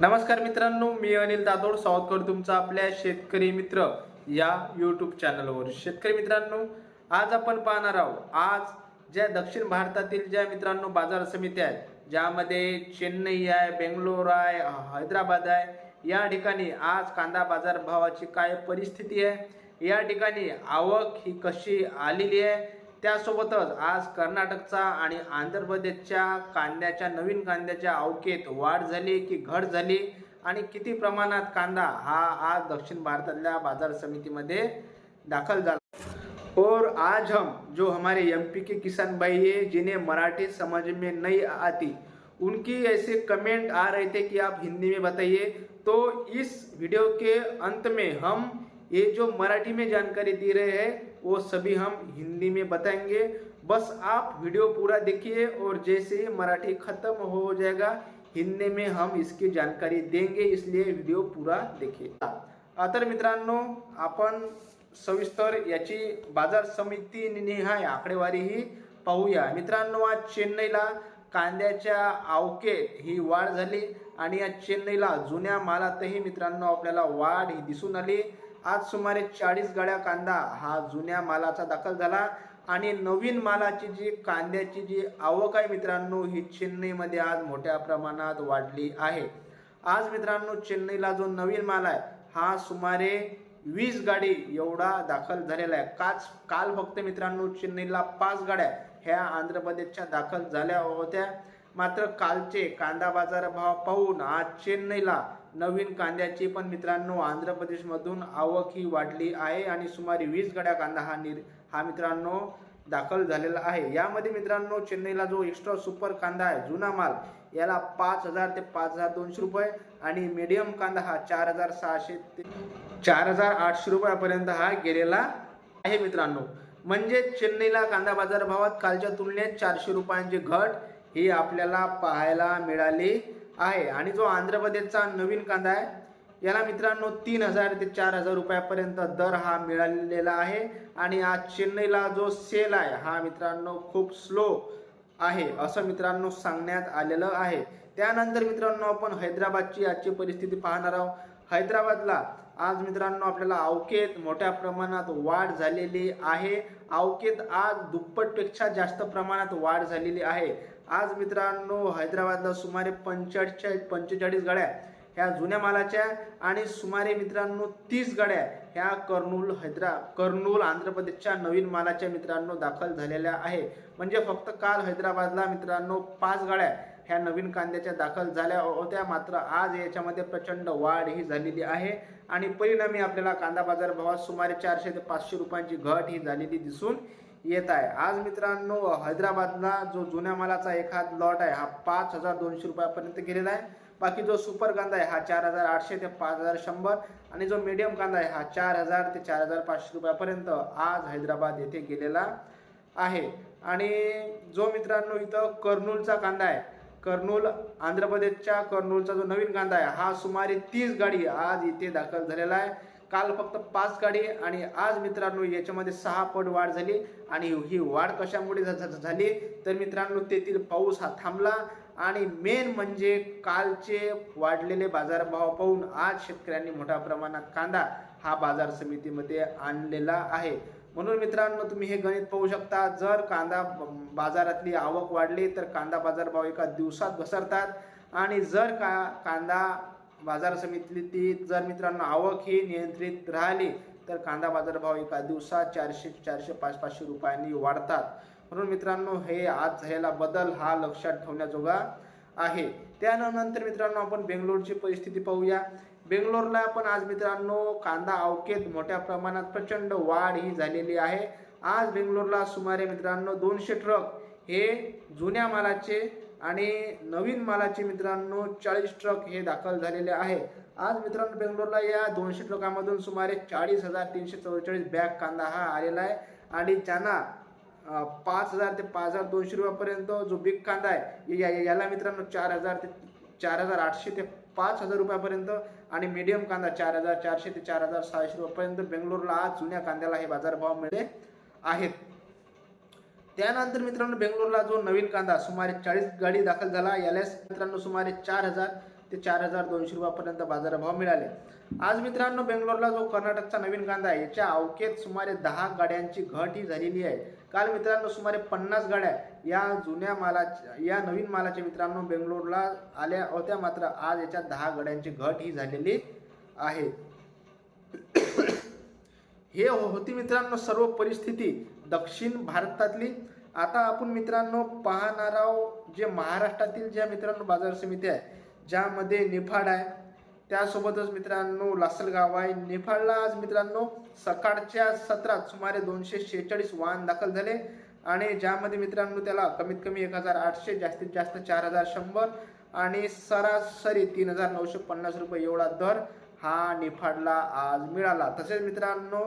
नमस्कार मित्रांनो मी अनिल दादोड स्वागत करतो तुमचं आपल्या शेतकरी मित्र या यूट्यूब चॅनलवर शेतकरी मित्रांनो आज आपण पाहणार आहोत आज ज्या दक्षिण भारतातील ज्या मित्रांनो बाजार समित्या आहेत ज्यामध्ये चेन्नई आहे बेंगलोर आहे हैदराबाद आहे या ठिकाणी आज कांदा बाजार भावाची काय परिस्थिती आहे या ठिकाणी आवक ही कशी आलेली आहे त्यासोबतच आज कर्नाटकचा आणि आंध्र प्रदेशच्या कांद्याच्या नवीन कांद्याच्या अवकेत वाढ झाली की घट झाली? आणि किती प्रमाणात कांदा हा आज दक्षिण भारतातल्या बाजार समितीमध्ये दाखल झाला? और आज हम जो हमारे एमपी के किसान भाई है जिन्हें मराठी समझ में नहीं आती उनकी ऐसे कमेंट आ रहे थे कि आप हिंदी में बताइए। तो इस वीडियो के अंत में हम ये जो मराठी में जानकारी दे रहे हैं वो सभी हम हिंदी में बताएंगे। बस आप वीडियो पूरा देखिए और जैसे ही मराठी खत्म हो जाएगा हिंदी में हम इसकी जानकारी देंगे इसलिए व्हिडिओ पूरा देखिए। तर मित्रांनो आपण सविस्तर याची बाजार समिती निहाय आकडेवारी ही पाहूया। मित्रांनो आज चेन्नईला कांद्याच्या आवकेत ही वाढ झाली आणि या चेन्नईला जुन्या मालातही मित्रांनो आपल्याला वाढ ही दिसून आली. आज सुमारे चाळीस गाड्या कांदा हा जुन्या मालाचा दाखल झाला आणि नवीन मालाची जी कांद्याची जी आवक आहे मित्रांनो ही चेन्नईमध्ये आज मोठ्या प्रमाणात वाढली आहे. आज मित्रांनो चेन्नईला जो नवीन माल आहे हा सुमारे वीस गाडी एवढा दाखल झालेला आहे. काच काल फक्त मित्रांनो चेन्नईला पाच गाड्या ह्या आंध्र प्रदेशच्या दाखल झाल्या होत्या. मात्र कालचे कांदा बाजार भाव पाहून आज चेन्नईला नवीन कांद्याची पण मित्रांनो आंध्र प्रदेशमधून आवक ही वाढली आहे आणि सुमारे वीस गड्या कांदा हा निर हा मित्रांनो दाखल झालेला आहे. यामध्ये मित्रांनो चेन्नईला जो एक्स्ट्रा सुपर कांदा आहे जुना माल याला पाच हजार ते पाच हजार दोनशे रुपये आणि मीडियम कांदा हा चार हजार सहाशे ते चार हजार आठशे रुपयापर्यंत हा गेलेला आहे मित्रांनो. म्हणजे चेन्नईला कांदा बाजार भावात कालच्या तुलनेत चारशे रुपयांची घट ही आपल्याला पाहायला मिळाली. आहे. आणि जो आंध्र प्रदेशचा नवीन कांदा आहे याला मित्रांनो तीन हजार ते चार हजार रुपयापर्यंत दर हा मिळालेला आहे. आणि आज चेन्नईला जो सेल आहे हा मित्रांनो खूप स्लो आहे असं मित्रांनो सांगण्यात आलेलं आहे. त्यानंतर मित्रांनो आपण हैदराबादची आजची परिस्थिती पाहणार आहोत. हैदराबादला आज मित्रांनो आपल्याला अवकेत मोठ्या प्रमाणात वाढ झालेली आहे. अवकेत आज दुप्पटपेक्षा जास्त प्रमाणात वाढ झालेली आहे. आज मित्रांनो हैदराबादला सुमारे पंचाळीसच्या पंचेचाळीस गाड्या ह्या जुन्या मालाच्या आणि सुमारे मित्रांनो तीस गाड्या ह्या कर्नूल हैदरा कर्नूल आंध्र प्रदेशच्या नवीन मालाच्या मित्रांनो दाखल झालेल्या आहे. म्हणजे फक्त काल हैदराबादला मित्रांनो पाच गाड्या ह्या नवीन कांद्याच्या दाखल झाल्या होत्या. मात्र आज याच्यामध्ये प्रचंड वाढ ही झालेली आहे. आणि परिणामी आपल्याला कांदा बाजार भावात सुमारे चारशे ते पाचशे रुपयांची घट ही झालेली दिसून येत आहे. आज मित्रांनो हैदराबादला जो जुन्या मालाचा एखाद लॉट आहे हा पाच हजार दोनशे रुपयापर्यंत गेलेला आहे. बाकी जो सुपर कांदा आहे हा चार हजार आठशे ते पाच हजार शंभर. आणि जो मीडियम कांदा आहे हा चार हजार ते चार हजार पाचशे रुपयापर्यंत आज हैदराबाद येथे गेलेला आहे. आणि जो मित्रांनो इथं कर्नूलचा कांदा आहे कर्नूल आंध्र प्रदेशच्या कर्नूलचा जो नवीन कांदा आहे हा सुमारे तीस गाडी आज इथे दाखल झालेला आहे. काल फक्त पाच गाडी आणि आज मित्रांनो याच्यामध्ये सहा पट वाढ झाली आणि ही वाढ कशामुळे झाली? तर मित्रांनो तेथील पाऊस हा थांबला आणि मेन म्हणजे कालचे वाढलेले बाजारभाव पाहून आज शेतकऱ्यांनी मोठ्या प्रमाणात कांदा हा बाजार समितीमध्ये आणलेला आहे. म्हणून मित्रांनो तुम्ही हे गणित पाहू शकता जर कांदा बाजारातली आवक वाढली तर कांदा बाजारभाव एका दिवसात घसरतात आणि जर का कांदा बाजार समितीतली जर मित्रांनो आवक ही नियंत्रित राहिली तर कांदा बाजारभाव एका दिवसात चारशे चारशे पाच पाचशे रुपयांनी वाढतात. म्हणून मित्रांनो हे आज झालेला बदल हा लक्षात ठेवण्याजोगा आहे. त्यानंतर मित्रांनो आपण बेंगलोरची परिस्थिती पाहूया. बेंगलोरला पण आज मित्रांनो कांदा अवकेत मोठ्या प्रमाणात प्रचंड वाढ ही झालेली आहे. आज बेंगलोरला सुमारे मित्रांनो दोनशे ट्रक हे जुन्या मालाचे आणि नवीन मालाचे मित्रांनो चाळीस ट्रक हे दाखल झालेले आहे. आज मित्रांनो बेंगलोरला या दोनशे ट्रकामधून सुमारे चाळीस हजार तीनशे चव्वेचाळीस बॅग कांदा हा आलेला आहे. आणि त्यांना पाच हजार ते पाच हजार दोनशे रुपयापर्यंत जो बिग कांदा आहे या- याला मित्रांनो चार हजार ते चार हजार आठशे ते पाच हजार रुपयापर्यंत आणि मीडियम कांदा चार हजार चारशे ते चार हजार सहाशे रुपयापर्यंत बेंगलोरला आज जुन्या कांद्याला हे बाजारभाव मिळले आहेत. त्यानंतर मित्रांनो बेंगलोरला जो नवीन कांदा सुमारे चाळीस गाडी दाखल झाला यालाच मित्रांनो सुमारे चार हजार ते चार हजार दोनशे रुपयापर्यंत बाजारभाव मिळाले. आज मित्रांनो बेंगलोरला जो कर्नाटकचा नवीन कांदा आहे याच्या अवकेत सुमारे दहा गाड्यांची घट ही झालेली आहे. काल मित्रांनो सुमारे पन्नास गाड्या या जुन्या मालाच्या या नवीन मालाच्या मित्रांनो बेंगलोरला आल्या होत्या मात्र आज याच्या दहा गाड्यांची घट ही झालेली आहे. हे हो- होती मित्रांनो सर्व परिस्थिती दक्षिण भारतातली. आता आपण मित्रांनो पाहणार आहोत जे महाराष्ट्रातील ज्या मित्रांनो बाजार समिती आहे ज्यामध्ये निफाड आहे. त्यासोबतच मित्रांनो लासलगाव आहे. निफाडला आज मित्रांनो सकाळच्या सत्रात सुमारे दोनशे शेहेचाळीस वाहन दाखल झाले आणि ज्यामध्ये मित्रांनो त्याला कमीत कमी एक हजार आठशे जास्तीत जास्त चार हजार शंभर आणि सरासरी तीन हजार नऊशे पन्नास रुपये एवढा दर हा निफाडला आज मिळाला. तसेच मित्रांनो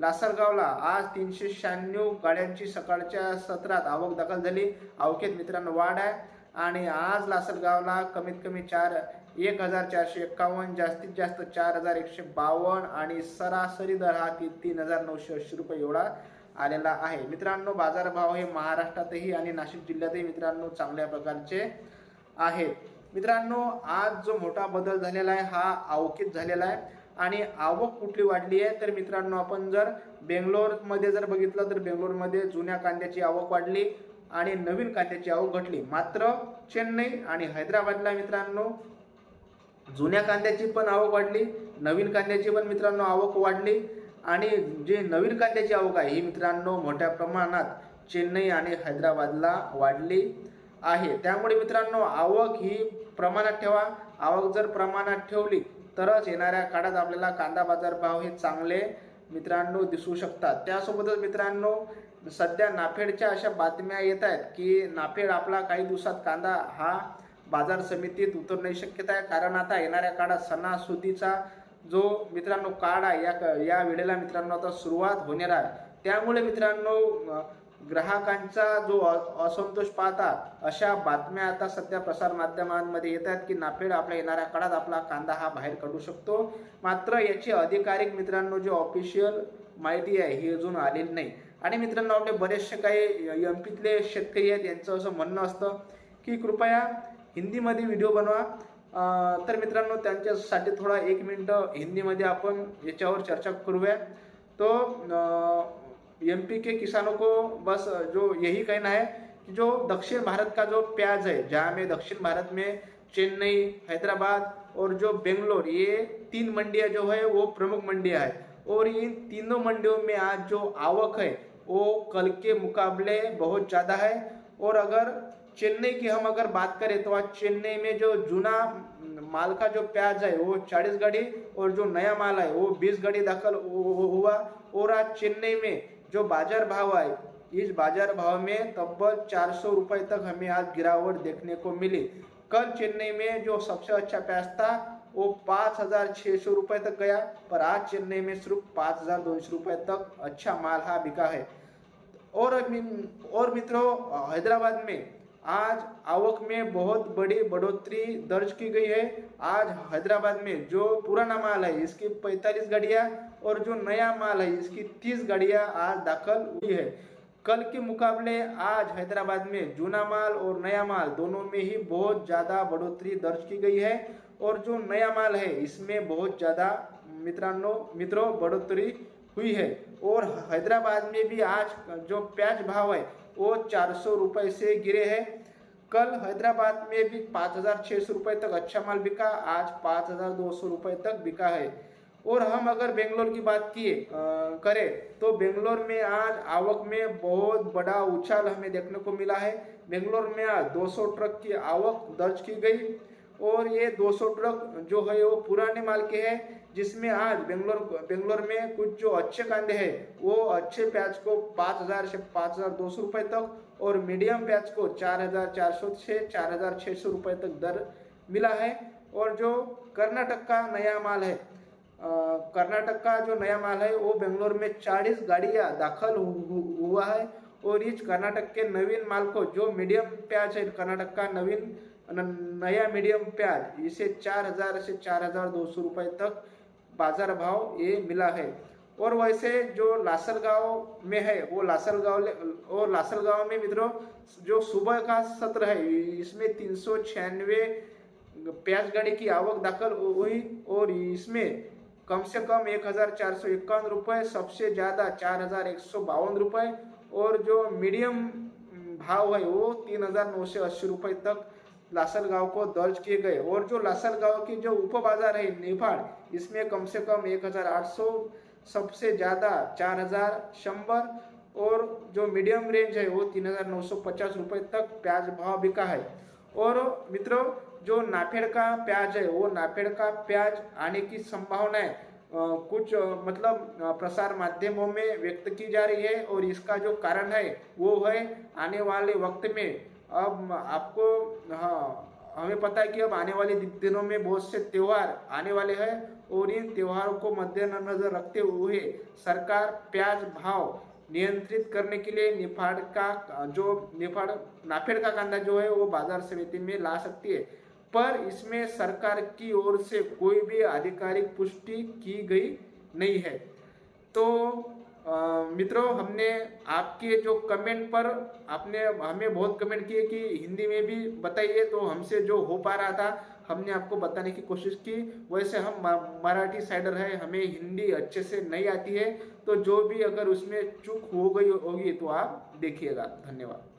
लासलगावला आज तीनशे शहाण्णव गाड्यांची सकाळच्या सत्रात आवक दाखल झाली. अवकेत मित्रांनो वाढ आहे. आणि आज लासलगावला कमीत कमी चार एक हजार चारशे एक्कावन्न जास्तीत जास्त चार हजार एकशे बावन्न आणि सरासरी दर हा ती तीन हजार नऊशे ऐंशी रुपये एवढा आलेला आहे. मित्रांनो बाजारभाव हे महाराष्ट्रातही आणि नाशिक जिल्ह्यातही मित्रांनो चांगल्या प्रकारचे आहेत. मित्रांनो आज जो मोठा बदल झालेला आहे हा अवकित झालेला आहे आणि आवक कुठली वाढली आहे तर मित्रांनो आपण जर बेंगलोरमध्ये जर बघितलं तर बेंगलोरमध्ये जुन्या कांद्याची आवक वाढली आणि नवीन कांद्याची आवक घटली. मात्र चेन्नई आणि हैदराबादला मित्रांनो जुन्या कांद्याची पण आवक वाढली नवीन कांद्याची पण मित्रांनो आवक वाढली आणि जे नवीन कांद्याची आवक आहे ही मित्रांनो मोठ्या प्रमाणात चेन्नई आणि हैदराबादला वाढली. आहे. त्यामुळे मित्रांनो आवक ही प्रमाणात ठेवा. आवक जर प्रमाणात ठेवली तरच येणाऱ्या काळात आपल्याला कांदा बाजार भाव हे चांगले मित्रांनो दिसू शकतात. त्यासोबतच मित्रांनो सध्या नाफेडच्या अशा बातम्या येत आहेत की नाफेड आपला काही दिवसात कांदा हा बाजार समितीत उतरण्याची शक्यता आहे. कारण आता येणाऱ्या काळात सणासुदीचा जो मित्रांनो काळ आहे या या वेळेला मित्रांनो आता सुरुवात होणार आहे. त्यामुळे मित्रांनो ग्राहकांचा जो असंतोष पाहतात अशा बातम्या आता सध्या प्रसार माध्यमांमध्ये येत आहेत की नाफेड आपल्या येणाऱ्या काळात आपला कांदा हा बाहेर काढू शकतो. मात्र याची अधिकारिक मित्रांनो जी ऑफिशियल माहिती आहे ही अजून आलेली नाही. आणि मित्रांनो आपले बरेचसे काही एम पीतले शेतकरी आहेत यांचं असं म्हणणं असतं की कृपया हिंदीमध्ये व्हिडिओ बनवा. तर मित्रांनो त्यांच्यासाठी थोडा एक मिनटं हिंदीमध्ये आपण याच्यावर चर्चा करूया. तो एम पी के किसानों को बस जो यही कहना है कि जो दक्षिण भारत का जो प्याज है, जहाँ में दक्षिण भारत में चेन्नई, हैदराबाद और जो बेंगलोर, ये तीन मंडियाँ जो है, वो प्रमुख मंडियाँ है। और इन तीनों मंडियों में आज जो आवक है, वो कल के मुकाबले बहुत ज़्यादा है। और अगर चेन्नई की हम अगर बात करें तो आज चेन्नई में जो जूना माल का जो प्याज है, वो चालीस गाड़ी और जो नया माल है, वो बीस गाड़ी दाखिल हुआ। और आज चेन्नई में जो बाज़ार भाव है इस बाज़ार भाव में तब्बल 400 रुपए तक हमें आज गिरावट देखने को मिली। कल चेन्नई में जो सबसे अच्छा प्याज था, वो पाँच हज़ार छः सौ रुपये तक गया, पर आज चेन्नई में सिर्फ़ पाँच हज़ार दो सौ रुपये तक अच्छा माल हा बिका है। और और मित्रों, हैदराबाद में आज आवक में बहुत बड़ी बढ़ोतरी दर्ज की गई है। आज हैदराबाद में जो पुराना माल है, इसकी 45 गाड़ियाँ और जो नया माल है, इसकी 30 गाड़ियाँ आज दाखिल हुई है। कल के मुकाबले आज हैदराबाद में जूना माल और नया माल दोनों में ही बहुत ज़्यादा बढ़ोतरी दर्ज की गई है और जो नया माल है, इसमें बहुत ज़्यादा मित्रांनो, मित्रों, बढ़ोतरी हुई है। और हैदराबाद में भी आज जो प्याज भाव है वो चार सौ रुपये से गिरे हैं। कल हैदराबाद में भी पाँच हज़ार छः सौ रुपये तक अच्छा माल बिका, आज पाँच हज़ार दो सौ रुपये तक बिका है। और हम अगर बेंगलोर की बात किए करें तो बेंगलोर में आज आवक में बहुत बड़ा उछाल हमें देखने को मिला है। बेंगलोर में आज 200 ट्रक की आवक दर्ज की गई और ये 200 ट्रक जो है वो पुराने माल के हैं। जिसमें आज बेंगलोर बेंगलोर में कुछ जो अच्छे कांदे हैं, वो अच्छे प्याज को पाँच हज़ार से पाँच हज़ार दो सौ रुपये तक और मीडियम प्याज को चार हज़ार चार सौ से चार हज़ार छः सौ रुपये तक दर मिला है। और जो कर्नाटक का नया माल है कर्नाटक का जो नया माल है, वो बेंगलोर में 40 गाड़ियाँ दाखिल हुआ है। और इस कर्नाटक के नवीन माल को जो मीडियम प्याज है, कर्नाटक का नवीन नया मीडियम प्याज, इसे चार हज़ार से चार हज़ार दो सौ रुपये तक बाज़ार भाव ये मिला है। और वैसे जो लासलगांव में है, वो लासलगांव और लासलगांव में मित्रों, जो सुबह का सत्र है, इसमें तीन सौ छियानवे प्याज गाड़ी की आवक दाखिल हुई और इसमें कम से कम एक हज़ार चार सौ इक्यावन रुपये सबसे ज़्यादा चार हज़ार एक सौ बावन रुपये और जो मीडियम भाव है, वो तीन हज़ार नौ सौ अस्सी रुपये तक लासल गाँव को दर्ज किए गए और जो लासल गाँव की जो उप बाज़ार है नेपाड़ इसमें कम से कम एक हज़ार आठ सौ सबसे ज़्यादा, चार हज़ार शंबर, और जो मीडियम रेंज है, वो तीन हज़ार नौ सौ पचास रुपये तक प्याज भाव बिका है। और मित्रों, जो नाफेड़ का प्याज है, वो नाफेड़ का प्याज आने की संभावना है। कुछ मतलब प्रसार माध्यमों में व्यक्त की जा रही है और इसका जो कारण है, वो है आने वाले वक्त में अब आपको हाँ हमें पता है कि अब आने वाले दिनों में बहुत से त्योहार आने वाले हैं और इन त्योहारों को मद्देनजर रखते हुए सरकार प्याज भाव नियंत्रित करने के लिए निफाड़ का, जो निफाड़, नाफेड़ का कांदा जो है वो बाज़ार समिति में ला सकती है। पर इसमें सरकार की ओर से कोई भी आधिकारिक पुष्टि की गई नहीं है। तो मित्रों, हमने आपके जो कमेंट पर आपने हमें बहुत कमेंट किए कि हिंदी में भी बताइए तो हमसे जो हो पा रहा था, हमने आपको बताने की कोशिश की। वैसे हम मराठी साइडर है हमें हिंदी अच्छे से नहीं आती है तो जो भी अगर उसमें चूक हो गई होगी तो आप देखिएगा। धन्यवाद।